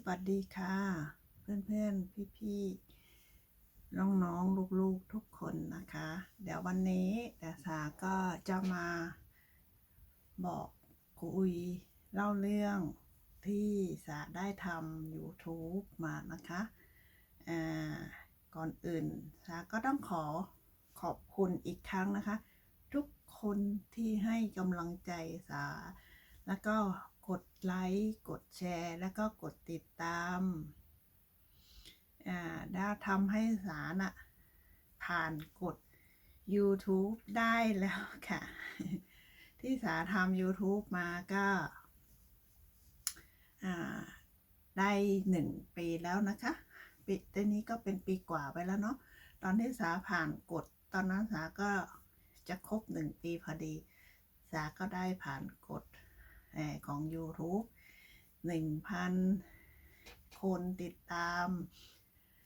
สวัสดีค่ะ เพื่อนๆ พี่ๆ น้องๆ ลูกๆ ทุกคนนะคะ เดี๋ยววันนี้แต่สาก็จะมาบอกคุยเล่าเรื่องที่สาได้ทำ YouTube มานะคะก่อนอื่นสาก็ต้องขอขอบคุณอีกครั้งนะคะ ทุกคนที่ให้กำลังใจสาแล้วก็ กดไลค์กดแชร์ แล้วก็กดติดตามอ่าได้ทำให้สารน่ะผ่านกด YouTube ได้แล้วค่ะ ที่สาทำ YouTube มาก็อ่าได้หนึ่งปีแล้วนะคะปีตอนนี้ก็เป็นปีกว่าไปแล้วเนาะตอนที่สาผ่านกด ตอนนั้นสาก็จะครบหนึ่งปีพอดี สาก็ได้ผ่านกฎเอ่อ ของ YouTube 1,000 คนติดตาม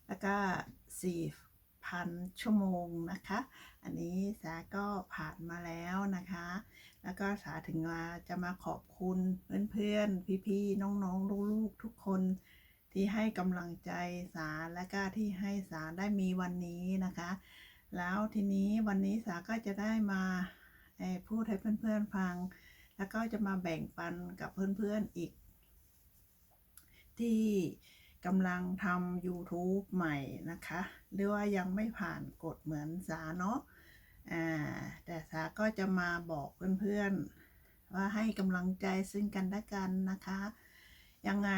แล้วก็ 4,000 ชั่วโมงนะคะ อันนี้สาก็ผ่านมาแล้วนะคะ แล้วก็สาถึงมาจะมาขอบคุณเพื่อนๆ พี่ๆ น้องๆ ลูกๆ ทุกคนที่ให้กำลังใจสาและก็ที่ให้สาได้มีวันนี้นะคะ แล้วทีนี้วันนี้สาก็จะได้มาพูดให้เพื่อนๆฟัง แล้วก็จะมาแบ่งปันกับเพื่อนๆอีก ที่กำลังทำ YouTube ใหม่นะคะ หรือว่ายังไม่ผ่านกฎเหมือนสาเนาะแต่สาก็จะมาบอกเพื่อนๆ ว่าให้กำลังใจซึ่งกันและกันนะคะ ยังไง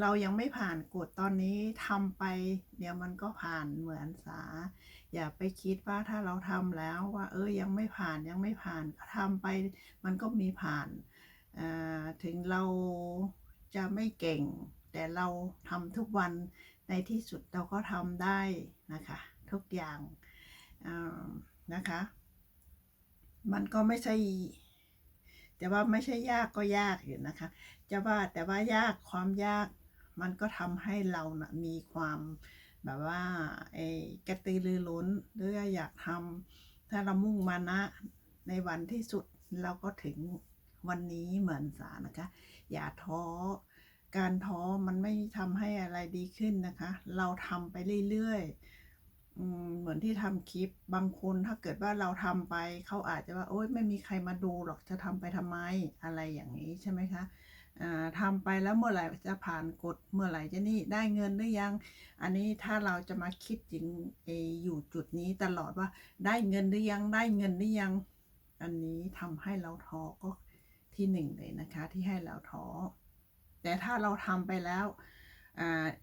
เรายังไม่ผ่านกฎตอนนี้ทำไป เดี๋ยวมันก็ผ่านเหมือนสา อย่าไปคิดว่าถ้าเราทำแล้วว่า เออยังไม่ผ่านยังไม่ผ่านทำไป มันก็มีผ่านอ่าถึงเราจะไม่เก่ง แต่เราทำทุกวันในที่สุดเราก็ทำได้นะคะ ทุกอย่างอ่านะคะ มันก็ไม่ใช่แต่ว่าไม่ใช่ยากก็ยากอยู่นะคะ จะว่าแต่ว่ายากความยาก มันก็ทำให้เรานะมีความแบบว่าไอ้กระตือรือร้นหรืออยากทำถ้าเรามุ่งมานะในวันที่สุดเราก็ถึงวันนี้เหมือนสานะคะ อย่าท้อการท้อมันไม่ทำให้อะไรดีขึ้นนะคะ เราทำไปเรื่อยๆเหมือนที่ทำคลิปบางคนถ้าเกิดว่าเราทำไปเขาอาจจะว่าโอ๊ยไม่มีใครมาดูหรอกจะทำไปทำไมอะไรอย่างนี้ใช่ไหมคะ ทำไปแล้วเมื่อไหร่จะผ่านกฎเมื่อไหร่จะนี่ได้เงินหรือยัง อันนี้ถ้าเราจะมาคิดถึงเออยู่จุดนี้ตลอดว่าได้เงินหรือยังได้เงินหรือยัง อันนี้ทำให้เราท้อก็ที่หนึ่งเลยนะคะที่ให้เราท้อแต่ถ้าเราทำไปแล้ว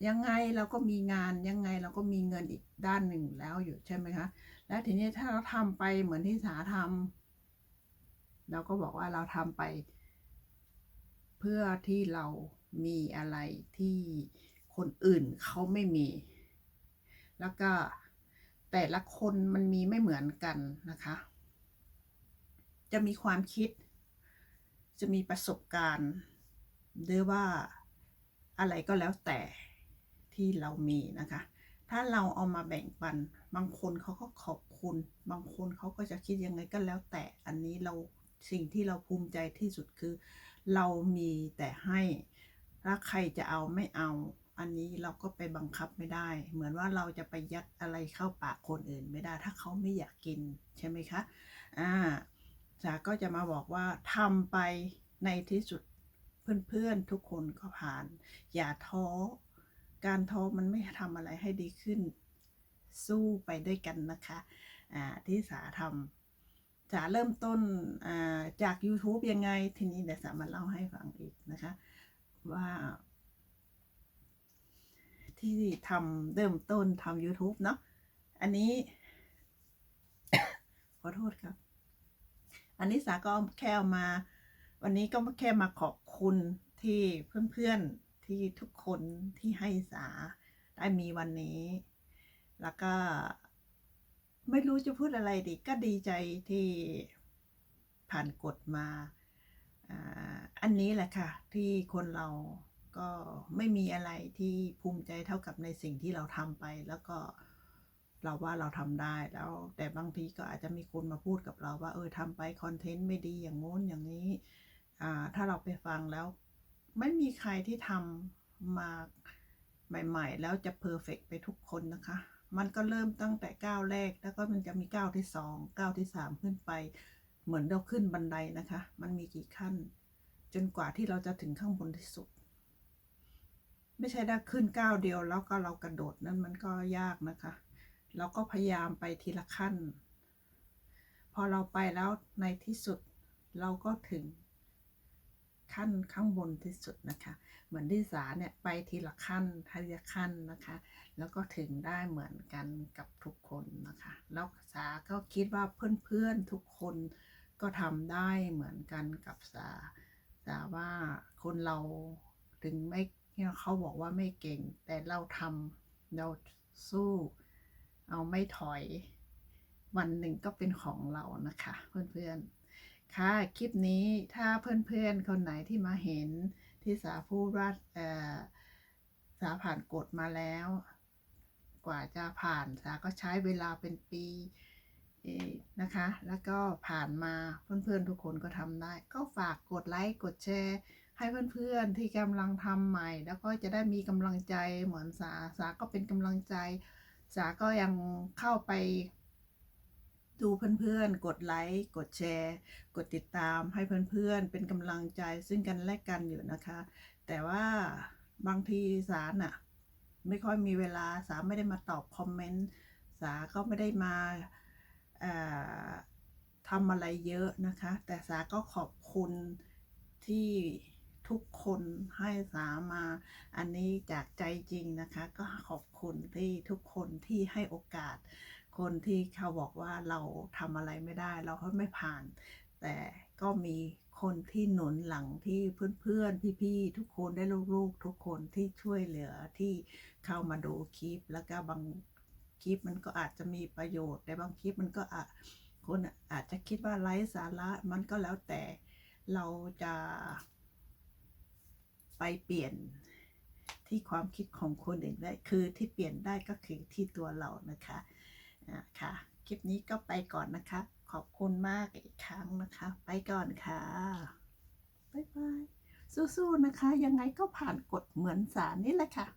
ยังไงเราก็มีงานยังไงเราก็มีเงินอีกด้านหนึ่งแล้วอยู่ใช่ไหมคะและทีนี้ถ้าเราทำไปเหมือนที่สาทำเราก็บอกว่าเราทำไป เพื่อที่เรามีอะไรที่คนอื่นเขาไม่มี แล้วก็แต่ละคนมันมีไม่เหมือนกันนะคะ จะมีความคิด จะมีประสบการณ์หรือว่าอะไรก็แล้วแต่ที่เรามีนะคะ ถ้าเราเอามาแบ่งปัน บางคนเขาก็ขอบคุณ บางคนเขาก็จะคิดยังไงก็แล้วแต่ อันนี้เราสิ่งที่เราภูมิใจที่สุดคือ เรามีแต่ให้ถ้าใครจะเอาไม่เอา อันนี้เราก็ไปบังคับไม่ได้ เหมือนว่าเราจะไปยัดอะไรเข้าปากคนอื่นไม่ได้ ถ้าเขาไม่อยากกินใช่ไหมคะอ่าสาก็จะมาบอกว่าทำไปในที่สุดเพื่อนๆทุกคนก็ผ่าน อย่าท้อ การท้อมันไม่ทำอะไรให้ดีขึ้น สู้ไปด้วยกันนะคะ อ่าที่สาทำ จะเริ่มต้นจาก YouTube ยังไง ทีนี้เดี๋ยวสามาเล่าให้ฟังอีกนะคะ ว่า ที่ทำเริ่มต้นทำ YouTube เนาะอันนี้ ขอโทษครับ อันนี้สาก็แค่เอามา วันนี้ก็แค่มาขอบคุณที่เพื่อนๆที่ทุกคนที่ให้สาได้มีวันนี้ แล้วก็ ไม่รู้จะพูดอะไรดีก็ดีใจที่ผ่านกฎมาอ่าอันนี้แหละค่ะ ที่คนเราก็ไม่มีอะไรที่ภูมิใจเท่ากับในสิ่งที่เราทำไป แล้วก็เราว่าเราทำได้แล้ว แต่บางทีก็อาจจะมีคนมาพูดกับเราว่าเออทำไปคอนเทนต์ไม่ดีอย่างโน้นอย่างนี้อ่าถ้าเราไปฟังแล้ว ไม่มีใครที่ทำมาใหม่ ๆ แล้วจะเพอร์เฟกไปทุกคนนะคะ มันก็เริ่มตั้งแต่ก้าวแรก แล้วก็มันจะมีก้าวที่สองก้าวที่สามขึ้นไป เหมือนเราขึ้นบันไดนะคะ มันมีกี่ขั้น จนกว่าที่เราจะถึงข้างบนที่สุด ไม่ใช่ได้ขึ้นก้าวเดียวแล้วก็เรากระโดดนั่นมันก็ยากนะคะ เราก็พยายามไปทีละขั้น พอเราไปแล้วในที่สุดเราก็ถึง ขั้นข้างบนที่สุดนะคะ เหมือนที่สาเนี่ยไปทีละขั้นทีละขั้นนะคะ แล้วก็ถึงได้เหมือนกันกับทุกคนนะคะ แล้วสาก็คิดว่าเพื่อนๆทุกคนก็ทำได้เหมือนกันกับสาสาว่าคนเราถึงไม่เขาบอกว่าไม่เก่ง แต่เราทำเราสู้ เอาไม่ถอย วันหนึ่งก็เป็นของเรานะคะ เพื่อนๆ ค่ะ คลิปนี้ถ้าเพื่อนๆ คนไหนที่มาเห็นที่สาพูดว่าเออสาผ่านกฎมาแล้ว กว่าจะผ่านสาก็ใช้เวลาเป็นปีนะคะ แล้วก็ผ่านมาเพื่อนๆทุกคนก็ทำได้ ก็ฝากกดไลค์กดแชร์ให้เพื่อนๆที่กำลังทำใหม่ แล้วก็จะได้มีกำลังใจเหมือนสาสาก็เป็นกำลังใจ สาก็ยังเข้าไป ดูเพื่อนๆ กดไลค์ กดแชร์ กดติดตามให้เพื่อนๆ เป็นกำลังใจซึ่งกันและกันอยู่นะคะ แต่ว่าบางทีสาน่ะไม่ค่อยมีเวลาสาไม่ได้มาตอบคอมเมนต์สาก็ไม่ได้มาทำอะไรเยอะนะคะ แต่สาก็ขอบคุณที่ทุกคนให้สามา อันนี้จากใจจริงนะคะ ก็ขอบคุณที่ทุกคนที่ให้โอกาส คนที่เขาบอกว่าเราทำอะไรไม่ได้ เราก็ไม่ผ่าน แต่ก็มีคนที่หนุนหลังที่เพื่อนๆ พี่ๆ ทุกคนได้ลูกๆ ทุกคนที่ช่วยเหลือที่เข้ามาดูคลิป แล้วก็บางคลิปมันก็อาจจะมีประโยชน์ แต่บางคลิปมันก็อาจคนอาจจะคิดว่าไร้สาระมันก็แล้วแต่เราจะไปเปลี่ยนที่ความคิดของคนอื่นได้ คือที่เปลี่ยนได้ก็คือที่ตัวเรานะคะ ลิปนี้ก็ไปก่อนนะคะ ขอบคุณมากอีกครั้งนะคะ ไปก่อนค่ะบ๊ายบายสู้ๆนะคะ ยังไงก็ผ่านกฎเหมือนสารนี่แหละค่ะ